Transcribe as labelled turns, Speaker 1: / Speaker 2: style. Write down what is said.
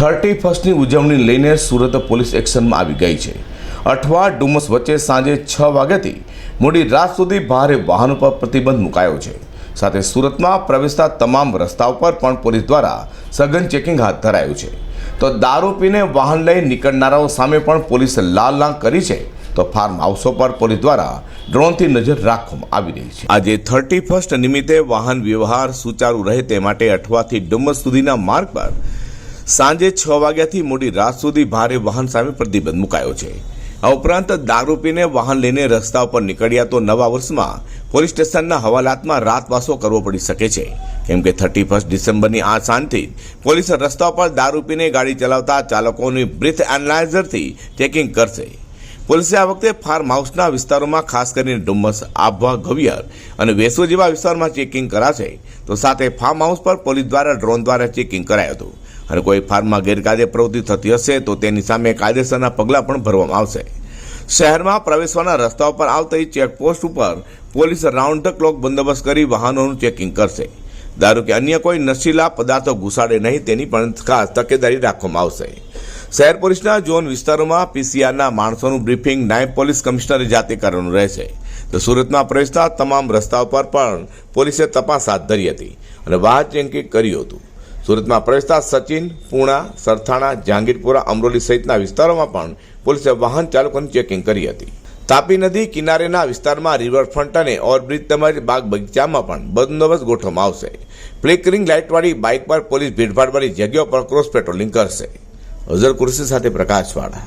Speaker 1: Thirty ફર્સ્ટની ઉજવણી લઈને Surat police એક્શનમાં આવી ગઈ છે. અઠવા ડુમસ વચ્ચે સાંજે છ વાગ્યાથી મોડી રાત સુધી ભારે વાહનો પર પ્રતિબંધ મુકાયો છે. સાથે સુરતમાં પ્રવેશતા તમામ રસ્તાઓ પર પણ પોલીસ દ્વારા સઘન ચેકિંગ હાથ ધરાયું છે. તો દારૂ પીને વાહન લઈ નીકળનારાઓ સામે પણ પોલીસે લાલ લાંગ કરી છે. તો ફાર્મ હાઉસો પર પોલીસ દ્વારા ડ્રોનથી નજર રાખવામાં આવી રહી છે. આજે થર્ટી ફર્સ્ટ નિમિત્તે વાહન વ્યવહાર સુચારુ રહે તે માટે અઠવાથી ડુમસ સુધીના માર્ગ પર સાંજે છ વાગ્યાથી મોડી રાત સુધી ભારે વાહન સામે પ્રતિબંધ મુકાયો છે. આ ઉપરાંત દારૂ પીને વાહન લઈને રસ્તા ઉપર નીકળ્યા તો નવા વર્ષમાં પોલીસ સ્ટેશનના હવાલાતમાં રાતવાસો કરવો પડી શકે છે. કેમ કે થર્ટી ફર્સ્ટ ડિસેમ્બરની આ સાંજથી પોલીસ રસ્તા પર દારૂ પીને ગાડી ચલાવતા ચાલકોની બ્રીથ એનાલાઇઝરથી ચેકિંગ કરશે. પોલીસે આ વખતે ફાર્મ હાઉસના વિસ્તારોમાં ખાસ કરીને ડુમ્મસ આભવા ગવિયર અને વેસો જેવા વિસ્તારમાં ચેકિંગ કરાશે. તો સાથે ફાર્મ હાઉસ પર પોલીસ દ્વારા ડ્રોન દ્વારા ચેકિંગ કરાયું હતું. અને કોઈ ફાર્મમાં ગેરકાયદે પ્રવૃત્તિ થતી હશે તો તેની સામે કાયદેસરના પગલાં પણ ભરવામાં આવશે. શહેરમાં પ્રવેશવાના રસ્તાઓ પર આવતી ચેકપોસ્ટ ઉપર પોલીસ રાઉન્ડ ધ ક્લોક બંદોબસ્ત કરી વાહનોનું ચેકિંગ કરશે. દારૂ કે અન્ય કોઈ નશીલા પદાર્થો ઘુસાડે નહીં તેની પણ ખાસ તકેદારી રાખવામાં આવશે. શહેર પોલીસના ઝોન વિસ્તારોમાં પીસીઆરના માણસોનું બ્રીફિંગ નાયબ પોલીસ કમિશનરે જાતે કરવાનું રહેશે. તો સુરતમાં પ્રવેશતા તમામ રસ્તાઓ પર પણ પોલીસે તપાસ હાથ ધરી હતી અને વાહન ચેકિંગ કર્યું હતું. સુરતમાં પ્રવેશતા સચિન, પૂણા, સરથાણા, જહાંગીરપુરા, અમરોલી સહિતના વિસ્તારોમાં પણ પોલીસે વાહન ચાલકોની ચેકિંગ કરી હતી. તાપી નદી કિનારેના વિસ્તારમાં રિવરફ્રન્ટ અને ઓવરબ્રિજ તેમજ બાગ બગીચામાં પણ બંદોબસ્ત ગોઠવવામાં આવશે. ફ્લિકરિંગ લાઇટવાળી બાઇક પર પોલીસ ભીડભાડવાળી જગ્યાઓ પર ક્રોસ પેટ્રોલિંગ કરશે. અઝર કુરશી સાથે પ્રકાશવાળા.